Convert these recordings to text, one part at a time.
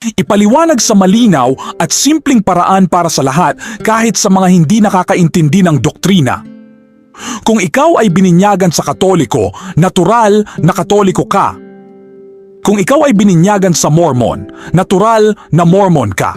Ipaliwanag sa malinaw at simpleng paraan para sa lahat kahit sa mga hindi nakakaintindi ng doktrina. Kung ikaw ay bininyagan sa katoliko, natural na katoliko ka. Kung ikaw ay bininyagan sa Mormon, natural na Mormon ka.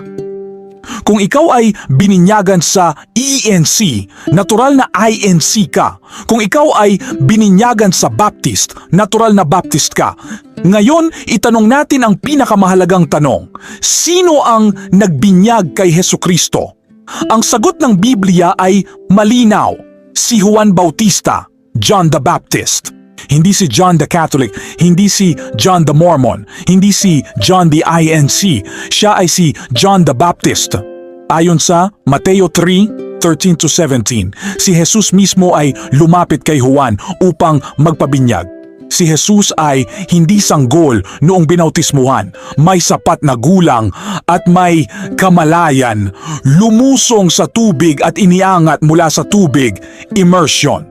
Kung ikaw ay bininyagan sa ENC, natural na INC ka. Kung ikaw ay bininyagan sa Baptist, natural na Baptist ka. Ngayon, itanong natin ang pinakamahalagang tanong. Sino ang nagbinyag kay Heso Kristo? Ang sagot ng Biblia ay malinaw. Si Juan Bautista, John the Baptist. Hindi si John the Catholic, hindi si John the Mormon, hindi si John the INC. Siya ay si John the Baptist. Ayon sa Mateo 3, 13 to 17, si Jesus mismo ay lumapit kay Juan upang magpabinyag. Si Jesus ay hindi sanggol noong binautismuhan, may sapat na gulang at may kamalayan, lumusong sa tubig at iniangat mula sa tubig, immersion.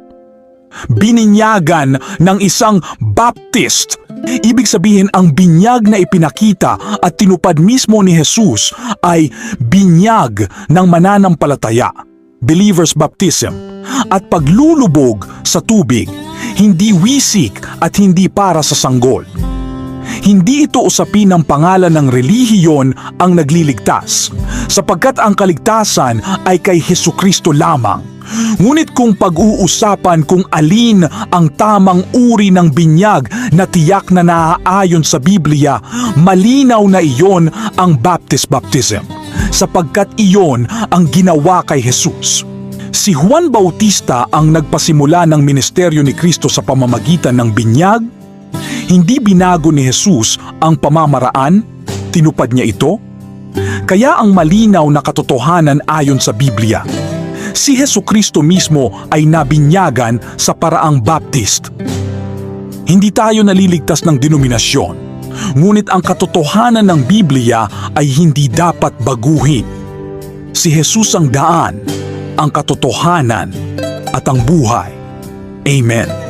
Bininyagan ng isang Baptist. Ibig sabihin ang binyag na ipinakita at tinupad mismo ni Jesus ay binyag ng mananampalataya, believer's baptism, at paglulubog sa tubig, hindi wisik at hindi para sa sanggol. Hindi ito usapin ng pangalan ng relihiyon ang nagliligtas, sapagkat ang kaligtasan ay kay Heso Kristo lamang. Ngunit kung pag-uusapan kung alin ang tamang uri ng binyag na tiyak na naaayon sa Biblia, malinaw na iyon ang Baptist Baptism, sapagkat iyon ang ginawa kay Jesus. Si Juan Bautista ang nagpasimula ng ministeryo ni Kristo sa pamamagitan ng binyag, hindi binago ni Jesus ang pamamaraan, tinupad niya ito. Kaya ang malinaw na katotohanan ayon sa Biblia, si Heso Kristo mismo ay nabinyagan sa paraang Baptist. Hindi tayo naliligtas ng denominasyon, ngunit ang katotohanan ng Biblia ay hindi dapat baguhin. Si Jesus ang daan, ang katotohanan at ang buhay. Amen.